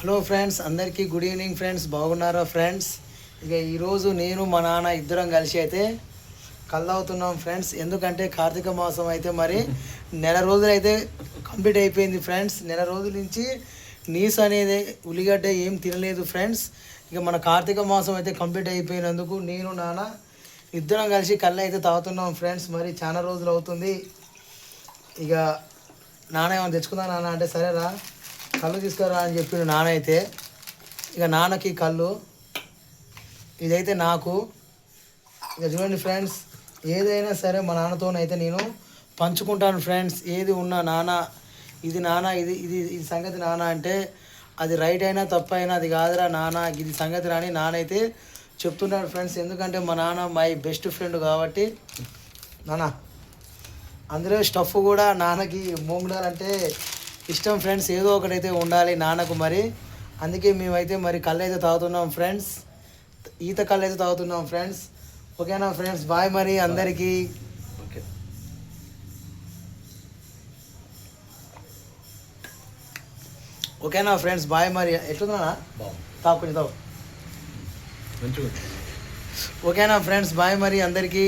Hello friends అందరికీ good evening friends బాగున్నారా friends? ఇక ఈరోజు నేను మా నాన్న ఇద్దరం కలిసి అయితే కళ్ళవుతున్నాం ఫ్రెండ్స్. ఎందుకంటే కార్తీక మాసం అయితే మరి నెల రోజులు అయితే కంప్లీట్ అయిపోయింది ఫ్రెండ్స్. నెల రోజుల నుంచి నీసు అనేది ఉల్లిగడ్డ ఏం తినలేదు ఫ్రెండ్స్. ఇక మన కార్తీక మాసం అయితే కంప్లీట్ అయిపోయినందుకు నేను నాన్న ఇద్దరం కలిసి కళ్ళు అయితే తాగుతున్నాం ఫ్రెండ్స్. మరి చాలా రోజులు అవుతుంది. ఇక నాన్న ఏమైనా తెచ్చుకుందా నాన్న? అంటే సరేరా. కళ్ళు తీసుకురా అని చెప్పిన నాన్న అయితే ఇక నాన్నకి కళ్ళు ఇదైతే నాకు. ఇక చూడండి ఫ్రెండ్స్ ఏదైనా సరే మా నాన్నతోనైతే నేను పంచుకుంటాను ఫ్రెండ్స్ ఏది ఉన్నా నాన్న ఇది నాన్న ఇది ఇది ఇది సంగతి నాన్న అంటే అది రైట్ అయినా తప్పు అయినా అది కాదురా నాన్న ఇది సంగతి రాని నానైతే చెప్తున్నాడు ఫ్రెండ్స్. ఎందుకంటే మా నాన్న మై బెస్ట్ ఫ్రెండ్ కాబట్టి నాన్న అందులో స్టఫ్ కూడా నాన్నకి మూంగడాలు అంటే ఇష్టం ఫ్రెండ్స్ ఏదో ఒకటైతే ఉండాలి నాన్నకు మరి. అందుకే మేమైతే మరి కళ్ళు అయితే తాగుతున్నాం ఫ్రెండ్స్. ఈత కళ్ళు అయితే తాగుతున్నాం ఫ్రెండ్స్. ఓకేనా ఫ్రెండ్స్? బాయ్ మరి అందరికీ. ఓకే. ఓకేనా ఫ్రెండ్స్? బాయ్ మరి. ఎట్లుందా బాగుంది తాగు కొంచెం తాగు. మంచిగా ఓకేనా ఫ్రెండ్స్? బాయ్ మరి అందరికీ.